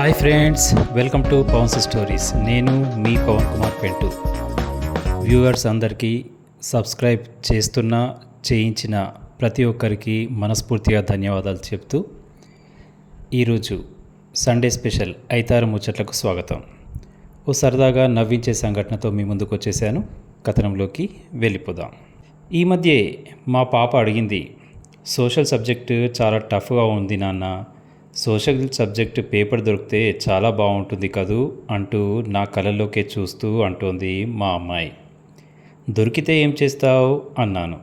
Hi friends welcome to Pavan's stories. నేను మీ Pavan Kumar పెంటు. Viewers అందరికీ సబ్స్క్రైబ్ చేస్తున్న చేయించిన ప్రతి ఒక్కరికి మనస్ఫూర్తిగా ధన్యవాదాలు చెప్తూ ఈరోజు సండే స్పెషల్ ఐతారు ముచ్చట్లకు స్వాగతం. ఓ సరదాగా నవ్వించే సంఘటనతో మీ ముందుకు వచ్చేసాను. కథనంలోకి వెళ్ళిపోదాం. ఈ మధ్య మా పాప అడిగింది సోషల్ సబ్జెక్టు చాలా టఫ్గా ఉంది నాన్న సోషల్ సబ్జెక్ట్ పేపర్ దొరికితే చాలా బాగుంటుంది కదూ అంటూ నా కళ్ళలోకే చూస్తూ అంటోంది మా అమ్మాయి. దొరికితే ఏం చేస్తావు? అన్నాను.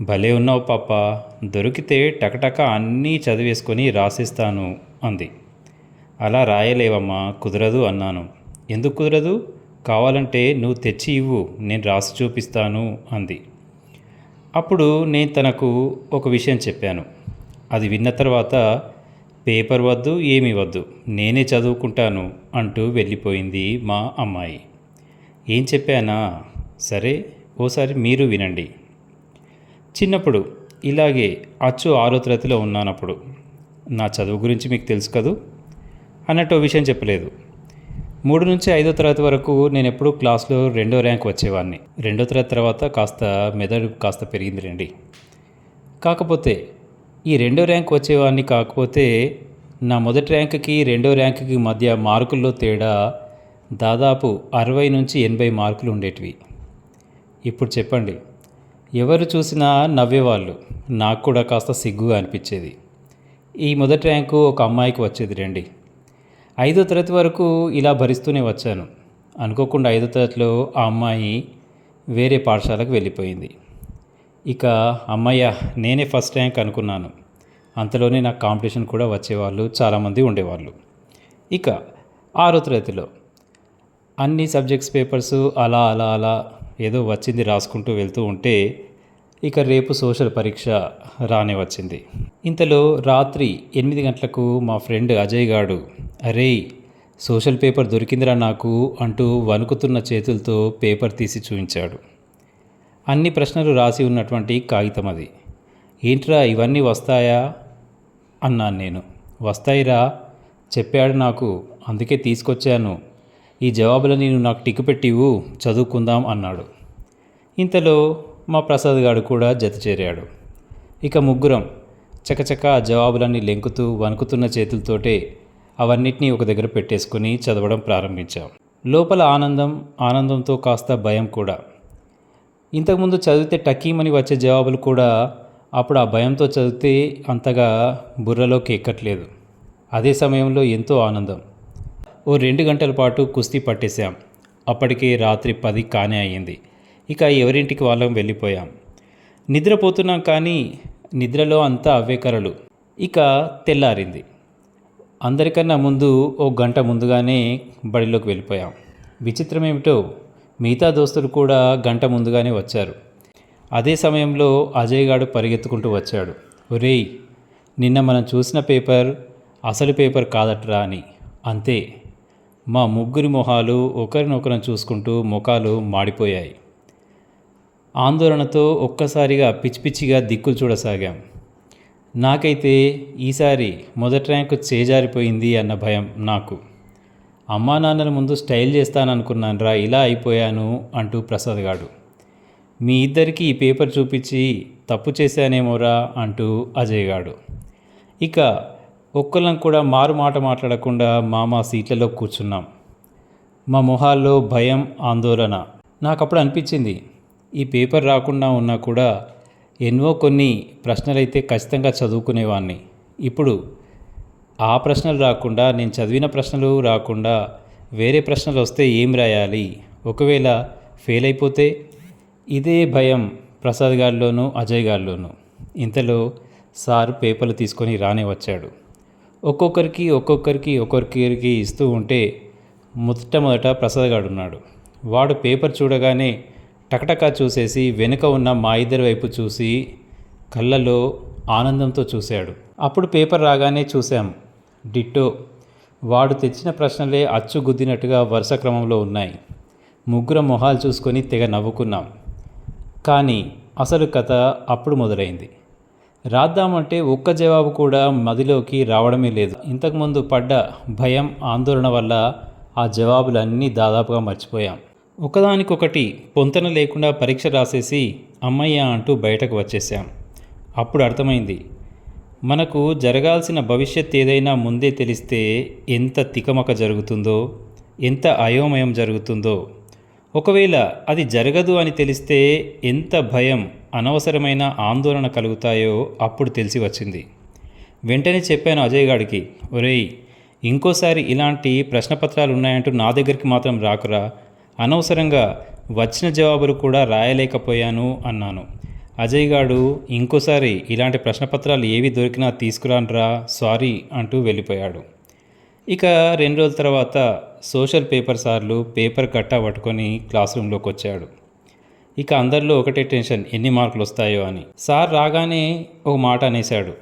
భలే ఉన్నావు పాప. దొరికితే టకటక అన్నీ చదివేసుకొని రాసేస్తాను అంది. అలా రాయలేవమ్మా కుదరదు అన్నాను. ఎందుకు కుదరదు? కావాలంటే నువ్వు తెచ్చి ఇవ్వు నేను రాసి చూపిస్తాను అంది. అప్పుడు నేను తనకు ఒక విషయం చెప్పాను. అది విన్న తర్వాత పేపర్ వద్దు ఏమీ వద్దు. నేనే చదువుకుంటాను అంటూ వెళ్ళిపోయింది మా అమ్మాయి. ఏం చెప్పానా? సరే ఓసారి మీరు వినండి. చిన్నప్పుడు ఇలాగే అచ్చు ఆరో తరగతిలో ఉన్నానప్పుడు. నా చదువు గురించి మీకు తెలుసు కదూ? అన్నట్టు విషయం చెప్పలేదు. మూడు నుంచి ఐదో తరగతి వరకు నేను ఎప్పుడూ క్లాస్లో రెండో ర్యాంక్ వచ్చేవాడిని రెండో తరగతి తర్వాత కాస్త మెదడు కాస్త పెరిగింది రండి కాకపోతే ఈ రెండో ర్యాంక్ వచ్చేవాడిని కాకపోతే నా మొదటి ర్యాంక్కి రెండో ర్యాంక్కి మధ్య మార్కుల్లో తేడా దాదాపు అరవై నుంచి ఎనభై మార్కులు ఉండేటివి. ఇప్పుడు చెప్పండి ఎవరు చూసినా నవ్వేవాళ్ళు. నాకు కూడా కాస్త సిగ్గుగా అనిపించేది. ఈ మొదటి ర్యాంకు ఒక అమ్మాయికి వచ్చేది రండి. ఐదో తరగతి వరకు ఇలా భరిస్తూనే వచ్చాను. అనుకోకుండా ఐదో తరగతిలో ఆ అమ్మాయి వేరే పాఠశాలకు వెళ్ళిపోయింది. ఇక అమ్మయ్య నేనే ఫస్ట్ ర్యాంక్ అనుకున్నాను. అంతలోనే నాకు కాంపిటీషన్ కూడా వచ్చేవాళ్ళు చాలామంది ఉండేవాళ్ళు. ఇక ఆరో తరగతిలో అన్ని సబ్జెక్ట్స్ పేపర్స్ అలా అలా అలా ఏదో వచ్చింది రాసుకుంటూ వెళ్తూ ఉంటే ఇక రేపు సోషల్ పరీక్ష రానే వచ్చింది. ఇంతలో రాత్రి ఎనిమిది గంటలకు మా ఫ్రెండ్ అజయ్ గాడు అరే సోషల్ పేపర్ దొరికిందిరా నాకు అంటూ వణుకుతున్న చేతులతో పేపర్ తీసి చూపించాడు. అన్ని ప్రశ్నలు రాసి ఉన్నటువంటి కాగితం అది. ఏంట్రా ఇవన్నీ వస్తాయా? అన్నాను నేను. వస్తాయిరా చెప్పాడు నాకు. అందుకే తీసుకొచ్చాను. ఈ జవాబులని నేను నాకు టిక్ పెట్టివు చదువుకుందాం అన్నాడు. ఇంతలో మా ప్రసాద్ గారు కూడా జత చేరాడు. ఇక ముగ్గురం చకచక ఆ జవాబులన్నీ లెంకుతూ వణుకుతున్న చేతులతోటే అవన్నిటినీ ఒక దగ్గర పెట్టేసుకుని చదవడం ప్రారంభించాం. లోపల ఆనందం ఆనందంతో కాస్త భయం కూడా. ఇంతకుముందు చదివితే టకీమని వచ్చే జవాబులు కూడా అప్పుడు ఆ భయంతో చదివితే అంతగా బుర్రలోకి ఎక్కట్లేదు. అదే సమయంలో ఎంతో ఆనందం. ఓ రెండు గంటల పాటు కుస్తీ పట్టేశాం. అప్పటికే రాత్రి పది కానే అయ్యింది. ఇక ఎవరింటికి వాళ్ళం వెళ్ళిపోయాం. నిద్రపోతున్నాం కానీ నిద్రలో అంతా అవే కరలు ఇక తెల్లారింది. అందరికన్నా ముందు ఓ గంట ముందుగానే బడిలోకి వెళ్ళిపోయాం. విచిత్రం ఏమిటో మిగతా దోస్తులు కూడా గంట ముందుగానే వచ్చారు. అదే సమయంలో అజయ్ గాడు పరిగెత్తుకుంటూ వచ్చాడు. ఒరేయ్ నిన్న మనం చూసిన పేపర్ అసలు పేపర్ కాదట్రా అని. అంతే. మా ముగ్గురి మొహాలు ఒకరినొకరం చూసుకుంటూ ముఖాలు మాడిపోయాయి. ఆందోళనతో ఒక్కసారిగా పిచ్చి పిచ్చిగా దిక్కులు చూడసాగాం. నాకైతే ఈసారి మొదటి ర్యాంకు చేజారిపోయింది అన్న భయం నాకు. అమ్మా నాన్నల ముందు స్టైల్ చేస్తాననుకున్నాను రా ఇలా అయిపోయాను అంటూ ప్రసాద్ గాడు. మీ ఇద్దరికి ఈ పేపర్ చూపించి తప్పు చేశానేమోరా అంటూ అజయ్ గాడు. ఇక ఒక్కళ్ళం కూడా మారు మాట మాట్లాడకుండా మామ సీట్లలో కూర్చున్నాం. మా మొహాల్లో భయం ఆందోళన నాకు అప్పుడు అనిపించింది. ఈ పేపర్ రాకుండా ఉన్నా కూడా ఎన్నో కొన్ని ప్రశ్నలైతే ఖచ్చితంగా చదువుకునేవాడిని ఇప్పుడు ఆ ప్రశ్నలు రాకుండా నేను చదివిన ప్రశ్నలు రాకుండా వేరే ప్రశ్నలు వస్తే ఏం రాయాలి? ఒకవేళ ఫెయిల్ అయిపోతే ఇదే భయం ప్రసాద్ గారిలోనూ అజయ్ గారిలోనూ. ఇంతలో సార్ పేపర్లు తీసుకొని రానే వచ్చాడు. ఒక్కొక్కరికి ఒక్కొక్కరికి ఒక్కొక్కరికి ఇస్తూ ఉంటే మొట్టమొదట ప్రసాద్ గారు ఉన్నాడు వాడు పేపర్ చూడగానే టకటకా చూసేసి వెనుక ఉన్న మా ఇద్దరి వైపు చూసి కళ్ళలో ఆనందంతో చూశాడు. అప్పుడు పేపర్ రాగానే చూశాం. డిట్టో. వాడు తెచ్చిన ప్రశ్నలే అచ్చు గుద్దినట్టుగా వరుస క్రమంలో ఉన్నాయి. ముగ్గురం మొహాలు చూసుకొని తెగ నవ్వుకున్నాం. కానీ అసలు కథ అప్పుడు మొదలైంది. రాద్దామంటే ఒక్క జవాబు కూడా మదిలోకి రావడమే లేదు. ఇంతకుముందు పడ్డ భయం ఆందోళన వల్ల ఆ జవాబులన్నీ దాదాపుగా మర్చిపోయాం. ఒకదానికొకటి పొంతన లేకుండా పరీక్ష రాసేసి అమ్మయ్య అంటూ బయటకు వచ్చేసాం అప్పుడు అర్థమైంది మనకు జరగాల్సిన భవిష్యత్ ఏదైనా ముందే తెలిస్తే ఎంత తికమక జరుగుతుందో ఎంత అయోమయం జరుగుతుందో. ఒకవేళ అది జరగదు అని తెలిస్తే ఎంత భయం అనవసరమైన ఆందోళన కలుగుతాయో అప్పుడు తెలిసి వచ్చింది. వెంటనే చెప్పాను అజయ్ గాడికి ఒరేయ్ ఇంకోసారి ఇలాంటి ప్రశ్నపత్రాలు ఉన్నాయంటూ నా దగ్గరికి మాత్రం రాకురా. అనవసరంగా వచ్చిన జవాబులు కూడా రాయలేకపోయాను అన్నాను. అజయ్ గాడు ఇంకోసారి ఇలాంటి ప్రశ్నపత్రాలు ఏవి దొరికినా తీసుకురానరా సారీ అంటూ వెళ్ళిపోయాడు. ఇక రెండు రోజుల తర్వాత సోషల్ పేపర్ సార్లు పేపర్ కట్టా పట్టుకొని క్లాస్ రూమ్లోకి వచ్చాడు. ఇక అందరిలో ఒకటే టెన్షన్ ఎన్ని మార్కులు వస్తాయో అని. సార్ రాగానే ఒక మాట అనేశాడు.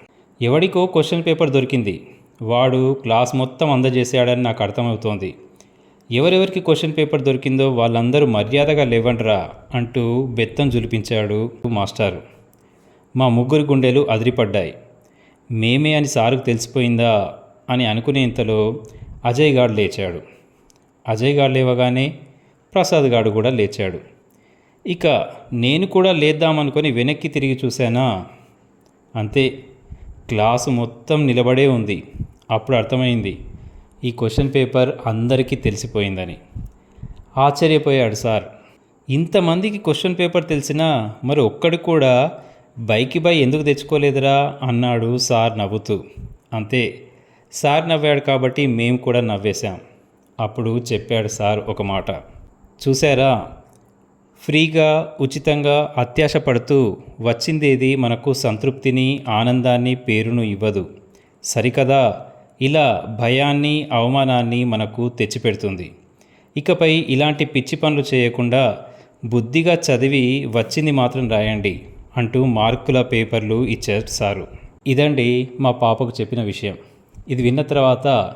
ఎవడికో క్వశ్చన్ పేపర్ దొరికింది. వాడు క్లాస్ మొత్తం అందజేశాడని నాకు అర్థమవుతోంది. ఎవరెవరికి క్వశ్చన్ పేపర్ దొరికిందో వాళ్ళందరూ మర్యాదగా లేవండ్రా అంటూ బెత్తం జులిపించాడు మాస్టారు. మా ముగ్గురు గుండెలు అదిరిపడ్డాయి. మేమే అని సారుకు తెలిసిపోయిందా? అని అనుకునేంతలో అజయ్ గాడు లేచాడు. అజయ్ గాడు లేవగానే ప్రసాద్ గాడు కూడా లేచాడు. ఇక నేను కూడా లేద్దామనుకొని వెనక్కి తిరిగి చూశానా? అంతే. క్లాసు మొత్తం నిలబడే ఉంది. అప్పుడు అర్థమైంది. ఈ క్వశ్చన్ పేపర్ అందరికీ తెలిసిపోయిందని. ఆశ్చర్యపోయాడు సార్. ఇంతమందికి క్వశ్చన్ పేపర్ తెలిసినా మరి ఒక్కడు కూడా బైకి బై ఎందుకు తెచ్చుకోలేదురా అన్నాడు సార్ నవ్వుతూ. అంతే సార్ నవ్వాడు కాబట్టి మేము కూడా నవ్వేశాం. అప్పుడు చెప్పాడు సార్ ఒక మాట. చూసారా ఫ్రీగా ఉచితంగా అత్యాశ పడుతూ వచ్చిందేది మనకు సంతృప్తిని ఆనందాన్ని పేరును ఇవ్వదు. సరికదా? ఇలా భయాన్ని అవమానాన్ని మనకు తెచ్చిపెడుతుంది. ఇకపై ఇలాంటి పిచ్చి పనులు చేయకుండా బుద్ధిగా చదివి వచ్చింది మాత్రం రాయండి అంటూ మార్కుల పేపర్లు ఇచ్చారు సారు. ఇదండి మా పాపకు చెప్పిన విషయం. ఇది విన్న తర్వాత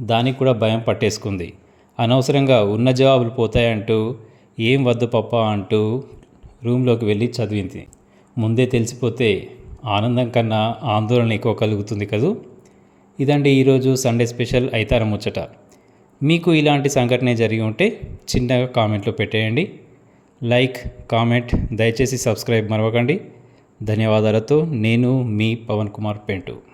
దానికి కూడా భయం పట్టేసుకుంది. అనవసరంగా ఉన్న జవాబులు పోతాయంటూ ఏం వద్దు పప్ప అంటూ రూమ్లోకి వెళ్ళి చదివింది. ముందే తెలిసిపోతే ఆనందం కన్నా ఆందోళన ఎక్కువ కలుగుతుంది కదూ? ఇదండి ఈరోజు సండే స్పెషల్ అయితార ముచ్చట. మీకు ఇలాంటి సంఘటన జరిగి ఉంటే చిన్నగా కామెంట్లో పెట్టేయండి. లైక్ కామెంట్ దయచేసి సబ్స్క్రైబ్ మరవకండి. ధన్యవాదాలతో నేను మీ పవన్ కుమార్ పెంటు.